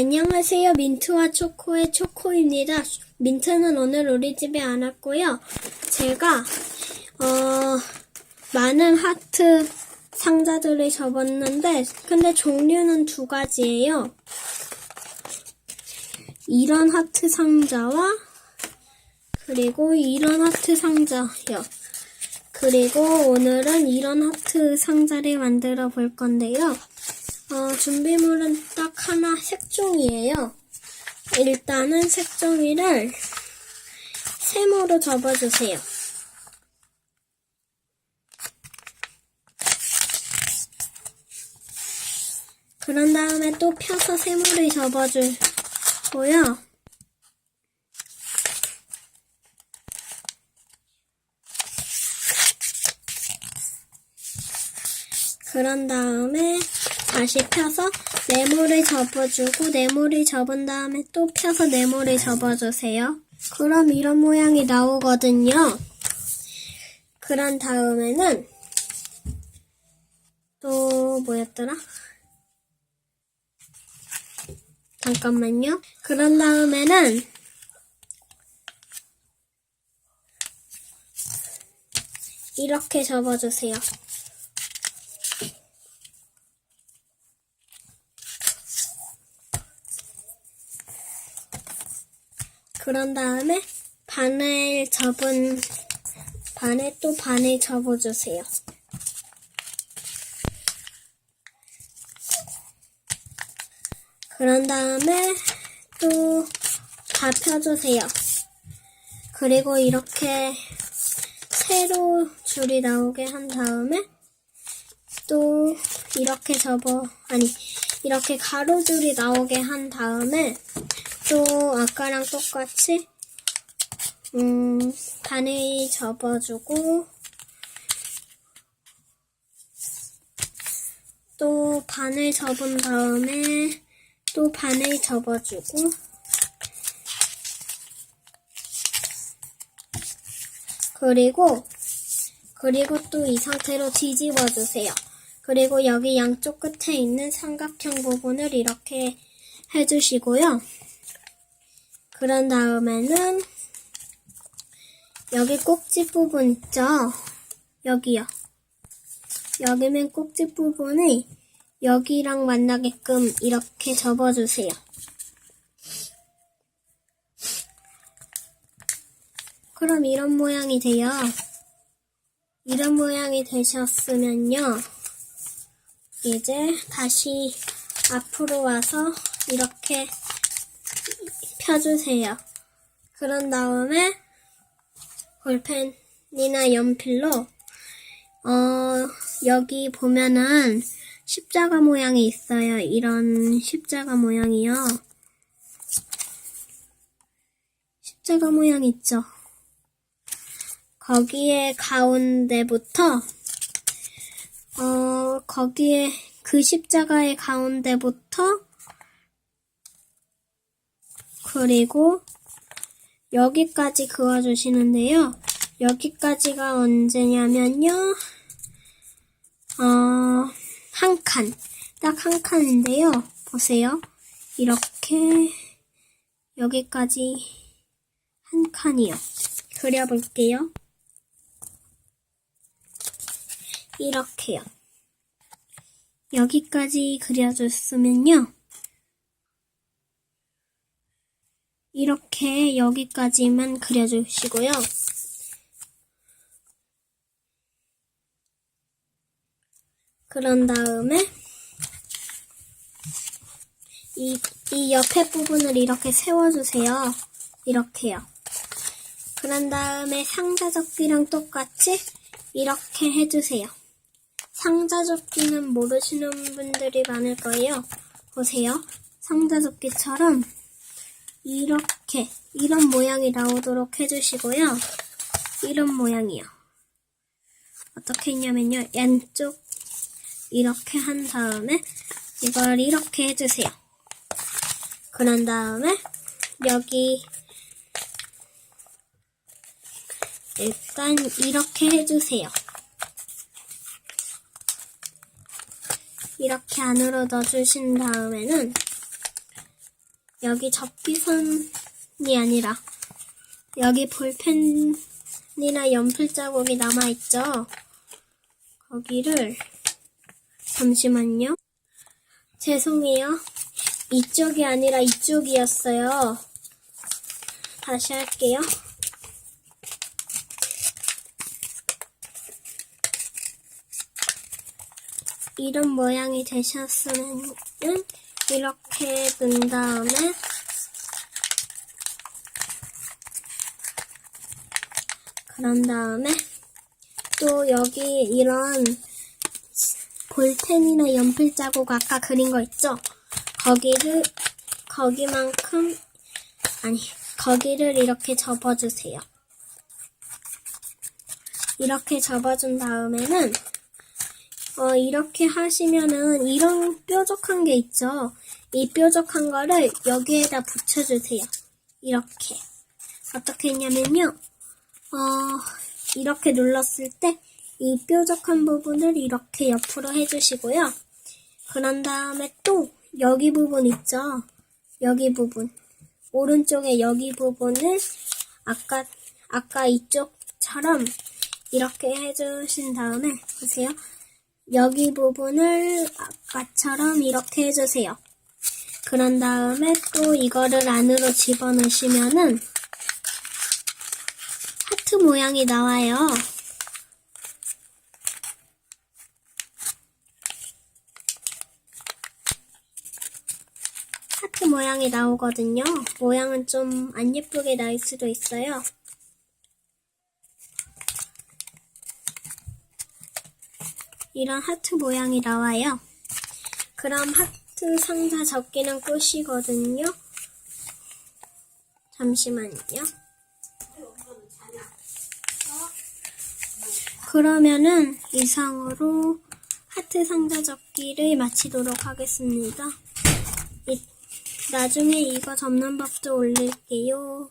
안녕하세요. 민트와 초코의 초코입니다. 민트는 오늘 우리 집에 안 왔고요. 제가 어, 많은 하트 상자들을 접었는데 근데 종류는 두 가지예요. 이런 하트 상자와 그리고 이런 하트 상자요. 그리고 오늘은 이런 하트 상자를 만들어 볼 건데요. 어, 준비물은 딱 하나 색종이에요. 일단은 색종이를 세모로 접어주세요. 그런 다음에 또 펴서 세모를 접어주고요. 그런 다음에 다시 펴서 네모를 접어주고 네모를 접은 다음에 또 펴서 네모를 접어주세요. 그럼 이런 모양이 나오거든요. 그런 다음에는 또 뭐였더라? 잠깐만요. 그런 다음에는 이렇게 접어주세요. 그런 다음에 반을 접은 반에 또 반을 접어주세요. 그런 다음에 또 다 펴주세요. 그리고 이렇게 세로 줄이 나오게 한 다음에 또 이렇게 접어 아니 이렇게 가로줄이 나오게 한 다음에 또 아까랑 똑같이 음 반을 접어주고 또 반을 접은 다음에 또 반을 접어주고 그리고 그리고 또 이 상태로 뒤집어 주세요. 그리고 여기 양쪽 끝에 있는 삼각형 부분을 이렇게 해주시고요. 그런 다음에는 여기 꼭지 부분 있죠? 여기요. 여기 맨 꼭지 부분을 여기랑 만나게끔 이렇게 접어주세요. 그럼 이런 모양이 돼요. 이런 모양이 되셨으면요. 이제 다시 앞으로 와서 이렇게 펴주세요. 그런 다음에 볼펜이나 연필로 어, 여기 보면은 십자가 모양이 있어요. 이런 십자가 모양이요. 십자가 모양 있죠? 거기에 가운데부터 어, 거기에 그 십자가의 가운데부터 그리고 여기까지 그어주시는데요. 여기까지가 언제냐면요. 어, 한 칸. 딱 한 칸인데요. 보세요. 이렇게 여기까지 한 칸이요. 그려볼게요. 이렇게요. 여기까지 그려줬으면요. 이렇게 여기까지만 그려주시고요. 그런 다음에 이, 이 옆에 부분을 이렇게 세워주세요. 이렇게요. 그런 다음에 상자 접기랑 똑같이 이렇게 해주세요. 상자 접기는 모르시는 분들이 많을 거예요. 보세요. 상자 접기처럼 이렇게 이런 모양이 나오도록 해주시고요. 이런 모양이요. 어떻게 했냐면요. 양쪽 이렇게 한 다음에 이걸 이렇게 해주세요. 그런 다음에 여기 일단 이렇게 해주세요. 이렇게 안으로 넣어주신 다음에는 여기 접기선이 아니라 여기 볼펜이나 연필 자국이 남아있죠? 거기를 잠시만요. 죄송해요. 이쪽이 아니라 이쪽이었어요. 다시 할게요. 이런 모양이 되셨으면 이렇게 넣은 다음에 그런 다음에 또 여기 이런 볼펜이나 연필 자국 아까 그린 거 있죠? 거기를 거기만큼 아니 거기를 이렇게 접어주세요. 이렇게 접어준 다음에는 어, 이렇게 하시면은 이런 뾰족한 게 있죠. 이 뾰족한 거를 여기에다 붙여주세요. 이렇게. 어떻게 했냐면요. 어, 이렇게 눌렀을 때 이 뾰족한 부분을 이렇게 옆으로 해주시고요. 그런 다음에 또 여기 부분 있죠. 여기 부분. 오른쪽에 여기 부분을 아까, 아까 이쪽처럼 이렇게 해주신 다음에, 보세요. 여기 부분을 아까처럼 이렇게 해주세요. 그런 다음에 또 이거를 안으로 집어넣으시면은 하트 모양이 나와요. 하트 모양이 나오거든요. 모양은 좀 안 예쁘게 나올 수도 있어요. 이런 하트 모양이 나와요. 그럼 하트 상자 접기는 끝이거든요. 잠시만요. 그러면은 이상으로 하트 상자 접기를 마치도록 하겠습니다. 이- 나중에 이거 접는 법도 올릴게요.